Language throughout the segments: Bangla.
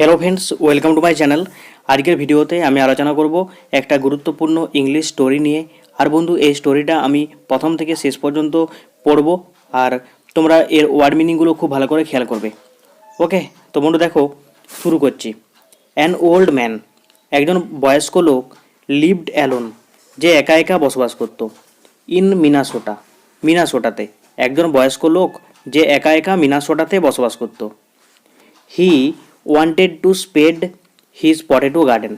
Hello friends welcome to my channel আজকের ভিডিওতে আমি আলোচনা করব একটা গুরুত্বপূর্ণ ইংলিশ স্টোরি নিয়ে। আর বন্ধু, এই স্টোরিটা আমি প্রথম থেকে শেষ পর্যন্ত পড়ব। আর তোমরা এর ওয়ার্ড মিনিংগুলো খুব ভালো করে খেয়াল করবে। ওকে, তো বন্ধু দেখো, শুরু করছি। অ্যান ওল্ড ম্যান একজন বয়স্ক লোক লিভড অ্যালোন যে একা একা বসবাস করত। ইন মিনাসোটা মিনাসোটাতে একজন বয়স্ক লোক, যে একা একা মিনাসোটাতে বসবাস করতো। He wanted to spade his potato garden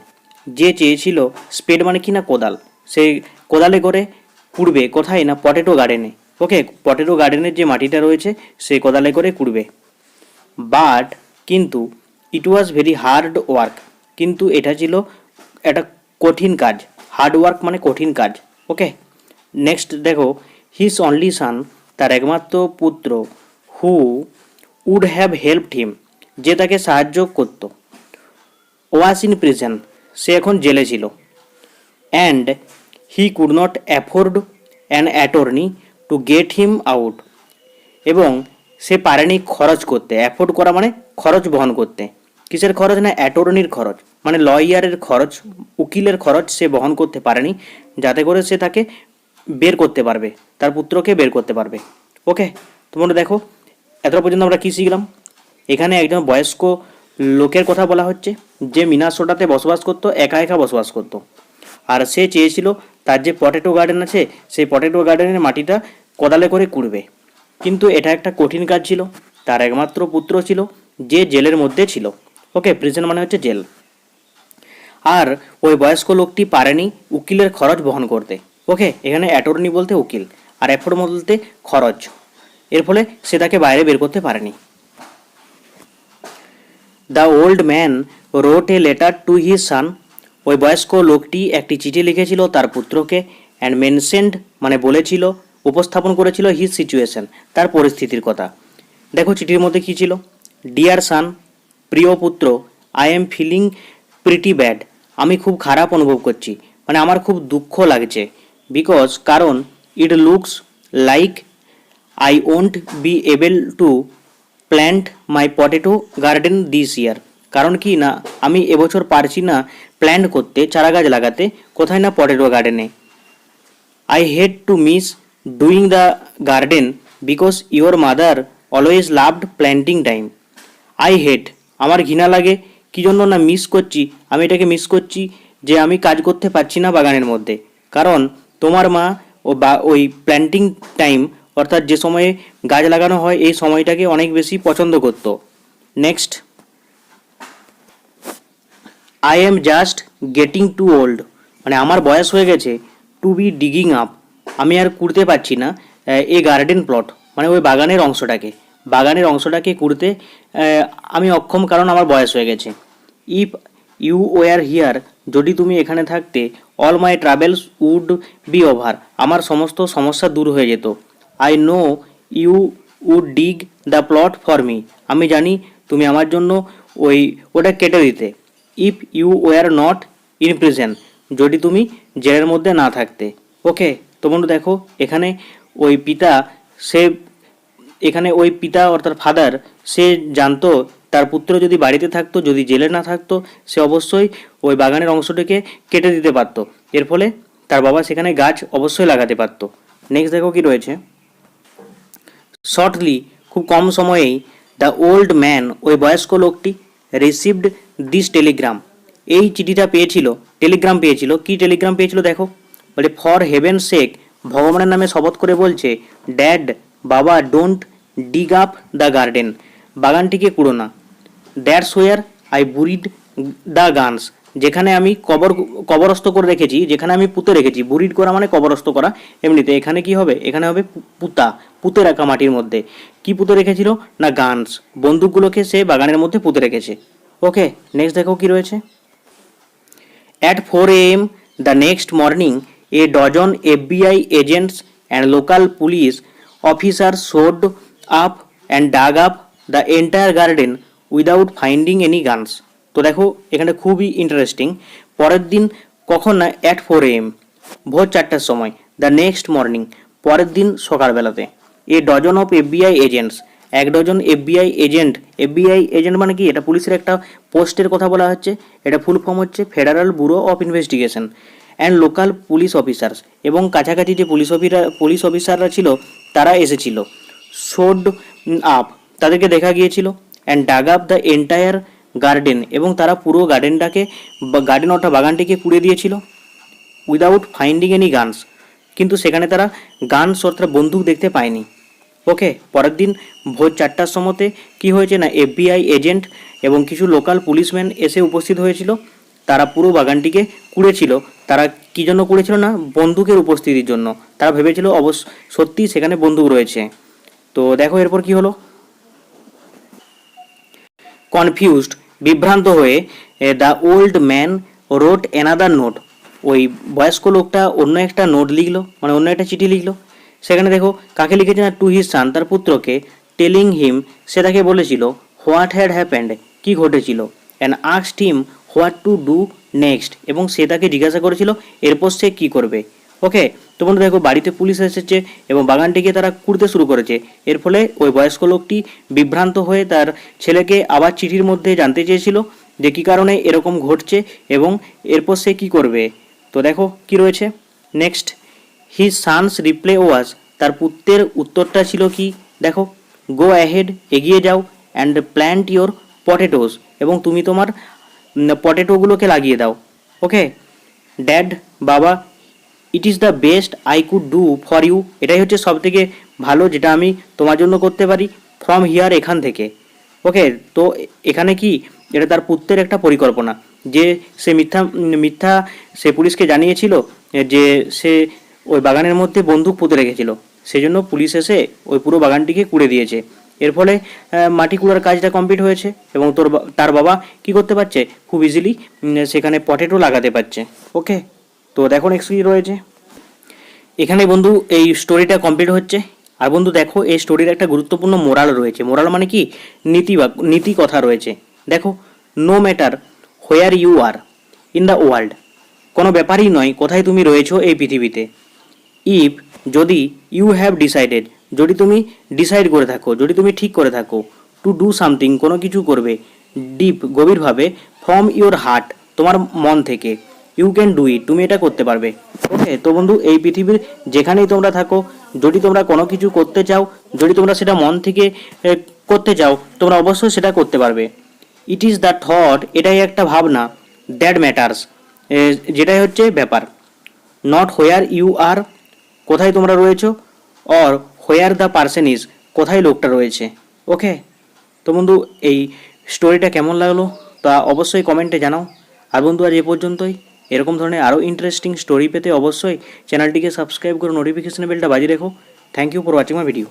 যে চেয়েছিল স্পেড মানে কি না কোদাল? সেই কোদালে করে কুড়বে, কোথায় না পটেটো গার্ডেনে ওকে পটেটো গার্ডেনের যে মাটিটা রয়েছে, সেই কোদালে করে কুড়বে। বাট কিন্তু it was very hard work কিন্তু এটা ছিল একটা কঠিন কাজ। হার্ড ওয়ার্ক মানে কঠিন কাজ। ওকে নেক্সট দেখো হিস অনলি সান তার একমাত্র পুত্র who would have helped him যে তাকে সাহায্য করত। ওয়াস ইন প্রিজন, সে এখন জেলে ছিল। And he could not afford an attorney to get him out. এবং সে পারেনি খরচ করতে। অ্যাফোর্ড করা মানে খরচ বহন করতে। কিসের খরচ না অ্যাটর্নির খরচ? মানে লয়ারের খরচ, উকিলের খরচ সে বহন করতে পারেনি, যাতে করে সে তাকে বের করতে পারবে, তার পুত্রকে বের করতে পারবে। ওকে, তোমরা দেখো, এতটা পর্যন্ত আমরা কী শিখলাম? এখানে একজন বয়স্ক লোকের কথা বলা হচ্ছে, যে মিনাসোটাতে বসবাস করতো, একা একা বসবাস করতো। আর সে চেয়েছিল তার যে পটেটো গার্ডেন আছে, সেই পটেটো গার্ডেনের মাটিটা কোদালে করে কুড়বে। কিন্তু এটা একটা কঠিন কাজ ছিল, তার একমাত্র পুত্র ছিল, যে জেলের মধ্যে ছিল। ওকে প্রিজন মানে হচ্ছে জেল। আর ওই বয়স্ক লোকটি পারেনি উকিলের খরচ বহন করতে। ওকে, এখানে অ্যাটর্নি বলতে উকিল, আর অ্যাফোর্ড বলতে খরচ। এর ফলে সে তাকে বাইরে বের করতে পারেনি। The old man wrote a letter to his son. ওই বয়স্ক লোকটি একটি চিঠি লিখেছিল তার পুত্রকে অ্যান্ড মেনসেন্ড মানে বলেছিল, উপস্থাপন করেছিল হিজ সিচুয়েশন তার পরিস্থিতির কথা। দেখো চিঠির মধ্যে কী ছিল? ডিয়ার সান প্রিয় পুত্র I am feeling pretty bad আমি খুব খারাপ অনুভব করছি। মানে আমার খুব দুঃখ লাগছে। বিকজ কারণ it looks like I won't be able to plant my potato garden this year কারণ কি না, আমি এবছর পারছি না প্ল্যান্ট করতে চারা গাছ লাগাতে, কোথায় না পটেটো গার্ডেনে I hate to miss doing the garden because your mother always loved planting time I hate আমার ঘৃণা লাগে, কি জন্য না মিস করছি? আমি এটাকে মিস করছি যে আমি কাজ করতে পারছি না বাগানের মধ্যে। কারণ তোমার মা ও বা, ওই প্ল্যান্টিং টাইম অর্থাৎ যে সময়ে গাছ লাগানো হয়, এই সময়টাকে অনেক বেশি পছন্দ করতো। Next I am just getting too old মানে আমার বয়স হয়ে গেছে টু বি ডিগিং আপ আমি আর কুড়তে পারছি না এ গার্ডেন প্লট মানে ওই বাগানের অংশটাকে। বাগানের অংশটাকে কুড়তে আমি অক্ষম কারণ আমার বয়স হয়ে গেছে। ইফ ইউ ওয়ার হিয়ার যদি তুমি এখানে থাকতে all my troubles would be over আমার সমস্ত সমস্যা দূর হয়ে যেত। I know you would dig the plot for me আমি জানি তুমি আমার জন্য ওই ওটা কেটে দিতে। If you were not in prison যদি তুমি জেলের মধ্যে না থাকতে। ওকে তো দেখো, এখানে ওই পিতা, সে এখানে ওই পিতা অর্থাৎ ফাদার সে জানতো তার পুত্র যদি বাড়িতে থাকতো, যদি জেলে না থাকতো, সে অবশ্যই ওই বাগানের অংশটিকে কেটে দিতে পারতো। এর ফলে তার বাবা সেখানে গাছ অবশ্যই লাগাতে পারতো। নেক্সট দেখো কি রয়েছে। শর্টলি খুব কম সময়েই দ্য ওল্ড ম্যান ওই বয়স্ক লোকটি রিসিভড দিস টেলিগ্রাম। এই চিঠিটা পেয়েছিল, টেলিগ্রাম পেয়েছিল। কি টেলিগ্রাম পেয়েছিল দেখো? বলে, ফর হেভেন শেক ভগবানের নামে শপথ করে বলছে, ড্যাড, বাবা, don't dig up the garden, বাগানটিকে কুড়ো না। That's where I buried the guns. যেখানে আমি কবর কবরস্থ করে রেখেছি যেখানে আমি পুঁতে রেখেছি বুরিড করা মানে কবরস্থ করা এমনিতে এখানে কি হবে? এখানে হবে পুতা পুঁতা রাখা মাটির মধ্যে। কি পুঁতে রেখেছিল? না গানস। বন্দুকগুলোকে সে বাগানের মধ্যে পুঁতে রেখেছে। ওকে নেক্সট দেখো কি রয়েছে। At 4 a.m. the next morning, a dozen FBI agents and local police officer showed up and dug up the entire garden without finding any guns. তো দেখো এখানে খুবই ইন্টারেস্টিং পরের দিন কখন না অ্যাট ফোর এম ভোর চারটার সময় দ্য নেক্সট মর্নিং পরের দিন সকালবেলাতে। A dozen of FBI agents এক dozen FBI agent FBI agent মানে কি? এটা পুলিশের একটা পোস্টের কথা বলা হচ্ছে। এটা ফুল ফর্ম হচ্ছে Federal Bureau of Investigation and local police officers এবং কাছাকাছি যে পুলিশ অফিসার পুলিশ অফিসাররা ছিল, তারা এসেছিল। শোড আপ তাদেরকে দেখা গিয়েছিল and dug up the entire garden এবং তারা পুরো গার্ডেনটাকে গার্ডেন অর্থাৎ বাগানটিকে পুড়ে দিয়েছিল উইদাউট ফাইন্ডিং এনি গানস কিন্তু সেখানে তারা গানস অর্থাৎ বন্দুক দেখতে পায়নি। ওকে পরের দিন ভোর চারটার সময়তে কি হয়েছে না এফবিআই এজেন্ট এবং কিছু লোকাল পুলিশম্যান এসে উপস্থিত হয়েছিল। তারা পুরো বাগানটিকে কুড়েছিল। তারা কী জন্য কুড়েছিল না? বন্দুকের উপস্থিতির জন্য। তারা ভেবেছিল অবশ্য সত্যিই সেখানে বন্দুক রয়েছে। তো দেখো এরপর কি হলো। কনফিউজড বিভ্রান্ত হয়ে the old man wrote another note. ওই বয়স্ক লোকটা অন্য একটা নোট লিখলো মানে অন্য একটা চিঠি লিখলো। সেখানে দেখো, কাকে লিখেছে না টু হিজ সান, তার পুত্রকে টেলিং হিম, সে তাকে বলেছিল, হোয়াট হ্যাড হ্যাপেন্ড? কি ঘটেছিল? And আক্সড him what to do next? এবং সে তাকে জিজ্ঞাসা করেছিল, এরপর সে কী করবে? ওকে, তো বন্ধু দেখো, বাড়িতে পুলিশ এসেছে এবং বাগানটিকে তারা কুড়তে শুরু করেছে। এর ফলে ওই বয়স্ক লোকটি বিভ্রান্ত হয়ে তার ছেলেকে আবার চিঠির মধ্যে জানতে চেয়েছিল যে কী কারণে এরকম ঘটছে এবং এরপর সে কী করবে। তো দেখো, কি রয়েছে? Next his son's reply was তার পুত্রের উত্তরটা ছিল কি? দেখো গো অ্যাহেড এগিয়ে যাও অ্যান্ড প্ল্যান্ট ইয়োর পটেটোস এবং তুমি তোমার পটেটোগুলোকে লাগিয়ে দাও। ওকে ড্যাড বাবা it is the best I could do for you এটাই হচ্ছে সব থেকে ভালো যেটা আমি তোমার জন্য করতে পারি ফ্রম হিয়ার এখান থেকে। ওকে তো এখানে কি? এটা তার পুত্রের একটা পরিকল্পনা। যে সে মিথ্যা মিথ্যা সে পুলিশকে জানিয়েছিল যে সে ওই বাগানের মধ্যে বন্দুক পুঁতে রেখেছিল। সেজন্য পুলিশ এসে ওই পুরো বাগানটিকে কুড়ে দিয়েছে। এর ফলে মাটি কুড়ার কাজটা কমপ্লিট হয়েছে এবং তোর তার বাবা কি করতে পারছে? খুব ইজিলি সেখানে পটেটো লাগাতে পারছে। ওকে তো দেখো নেক্সট কি রয়েছে। এখানে বন্ধু এই স্টোরিটা কমপ্লিট হচ্ছে। আর বন্ধু দেখো, এই স্টোরির একটা গুরুত্বপূর্ণ মোরাল রয়েছে। মোরাল মানে কি? নীতি বা নীতি কথা রয়েছে। দেখো no matter where you are in the world কোনো ব্যাপারই নয় কোথায় তুমি রয়েছো এই পৃথিবীতে। ইফ যদি ইউ হ্যাভ ডিসাইডেড যদি তুমি ডিসাইড করে থাকো, যদি তুমি ঠিক করে থাকো টু ডু সামথিং কোনো কিছু করবে ডিপ গভীরভাবে ফ্রম ইওর হার্ট তোমার মন থেকে ইউ ক্যান ডু ইট তুমি এটা করতে পারবে। ওকে তো বন্ধু, এই পৃথিবীর যেখানেই তোমরা থাকো, যদি তোমরা কোনো কিছু করতে চাও, যদি তোমরা সেটা মন থেকে করতে চাও, তোমরা অবশ্যই সেটা করতে পারবে। ইট ইজ দ্য থট এটাই একটা ভাবনা দ্যাট ম্যাটার্স যেটাই হচ্ছে ব্যাপার। নট হোয়ার ইউ আর কোথায় তোমরা রয়েছো or where the person is কোথায় লোকটা রয়েছে। ওকে তো বন্ধু, এই স্টোরিটা কেমন লাগল, তা অবশ্যই কমেন্টে জানাও। আর বন্ধু, আজ এ পর্যন্তই। এরকম ধরনের আরও ইন্টারেস্টিং স্টোরি পেতে অবশ্যই চ্যানেলটিকে সাবস্ক্রাইব করে নোটিফিকেশন বেলটা বাজিয়ে রেখো। Thank you for watching my video